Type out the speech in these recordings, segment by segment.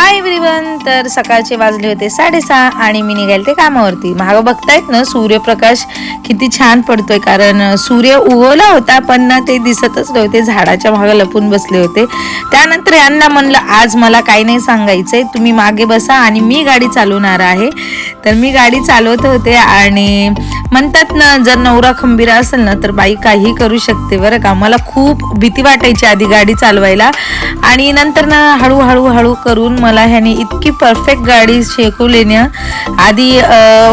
Hi everyone तर सकाळचे वाजले होते साडेसहा आणि मी निघाले ते कामावरती. मागं बघतायत ना सूर्यप्रकाश किती छान पडतोय. कारण सूर्य उगवला होता पण ना ते दिसतच नव्हते. झाडाच्या मागे लपून बसले होते. त्यानंतर यांना म्हणलं आज मला काही नाही सांगायचंय. तुम्ही मागे बसा आणि मी गाडी चालवणार आहे. तर मी गाडी चालवत होते आणि म्हणतात ना जर नवरा खंबीर असेल ना तर बाई काही करू शकते बरं का. मला खूप भीती वाटायची आधी गाडी चालवायला. आणि नंतर ना हळूहळू हळू करून मला ह्याने इतकी परफेक्ट गाडी शिकवली ना आधी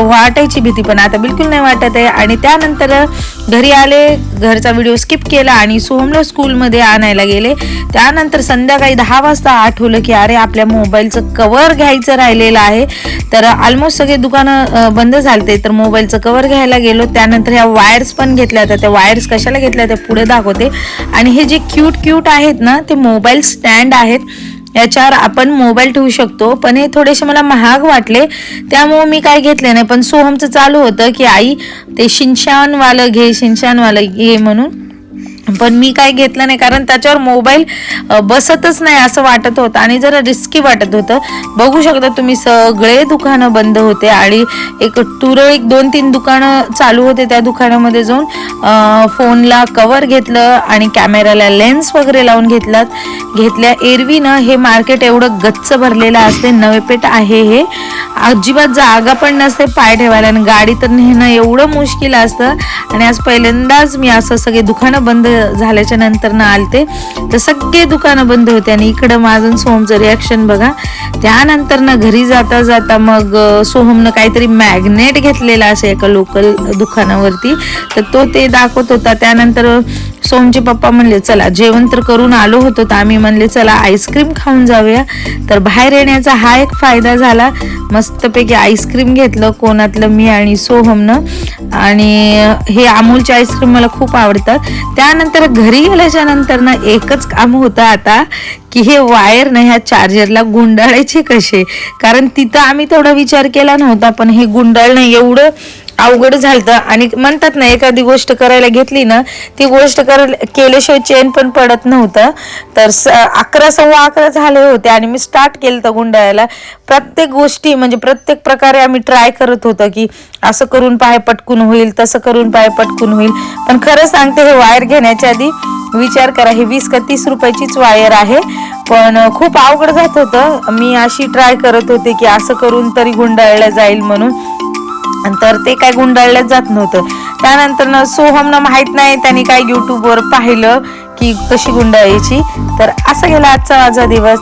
वाटायची भीती पण आता बिलकुल नाही वाटत आहे. आणि त्यानंतर घरी आले घरचा व्हिडिओ स्किप केला आणि सोहमला स्कूलमध्ये आणायला गेले. त्यानंतर संध्याकाळी दहा वाजता आठवलं की अरे आपल्या मोबाईलचं कवर घ्यायचं राहिलेलं आहे. तर ऑलमोस्ट सगळे दुकानं बंद झालते. तर मोबाईलचं कवर घ्यायला गेलो त्यानंतर ह्या वायर्स पण घेतल्या होत्या. त्या वायर्स कशाला घेतल्या त्या पुढे दाखवते. आणि हे जे क्यूट क्यूट आहेत ना ते मोबाईल स्टँड आहेत. याच्यावर आपण मोबाईल ठेवू शकतो. पण हे थोडेसे मला महाग वाटले. त्यामुळे मी काय घेतले नाही. पण सोहमचं चालू होतं की आई ते शिनशानवालं घे शिनशानवालं घे म्हणून. पण मी काय घेतलं नाही कारण त्याच्यावर मोबाईल बसतच नाही असं वाटत होतं. आणि जरा रिस्की वाटत होतं. बघू शकता तुम्ही सगळे दुकानं बंद होते आणि एक तुरळक दोन तीन दुकानं चालू होते त्या दुकानामध्ये जाऊन फोनला कवर घेतलं आणि कॅमेराला लेन्स वगैरे लावून घेतलात. घेतल्या एरवीनं हे मार्केट एवढं गच्च भरलेलं असते नवेपेठ आहे हे. अजिबात जागा पण नसते पाय ठेवायला आणि गाडी तर नेणं एवढं मुश्किल असतं. आणि आज पहिल्यांदाच मी असं सगळे दुकानं बंद झाल्याच्यानंतर ना आलते. तर सगळे दुकानं बंद होते आणि इकडं माझं सोमचं रिॲक्शन बघा. त्यानंतर ना घरी जाता जाता मग सोहमनं काहीतरी मॅग्नेट घेतलेला असे एका लोकल दुकानावरती. तर तो ते दाखवत होता. त्यानंतर सोमचे पप्पा म्हणले चला जेवण तर करून आलो होतो तर आम्ही म्हणले चला आईस्क्रीम खाऊन जाऊया. तर बाहेर येण्याचा हा एक फायदा झाला. मस्तपैकी आईस्क्रीम घेतलं कोणातलं मी आणि सोहमनं. आणि हे अमूलचे आईस्क्रीम मला खूप आवडतात. त्यानंतर घरी गेल्याच्यानंतर ना एकच काम होतं आता की हे वायर ना ह्या चार्जरला गुंडाळायचे कसे? कारण तिथं आम्ही तेवढा विचार केला नव्हता पण हे गुंडाळणं एवढं अवघड झालं आणि म्हणतात ना एखादी गोष्ट करायला घेतली ना ती गोष्ट करायला केल्याशिवाय चेन पण पडत नव्हतं. तर स अकरा सव्वा अकरा झाले होते आणि मी स्टार्ट केलं तर गुंडाळायला. प्रत्येक गोष्टी म्हणजे प्रत्येक प्रकारे आम्ही ट्राय करत होतो की असं करून पाय पटकून होईल तसं करून पाय पटकून होईल. पण खरं सांगते हे वायर घेण्याच्या आधी विचार करा हे वीस का तीस रुपयाचीच वायर आहे. पण खूप अवघड जात होतं. मी अशी ट्राय करत होते की असं करून तरी गुंडाळलं जाईल म्हणून. तर ते काय गुंडाळल्याच जात नव्हतं. त्यानंतर ना सोहमनं माहीत नाही त्यांनी काय युट्यूबवर पाहिलं की कशी गुंडाळायची. तर असा गेला आजचा माझा दिवस.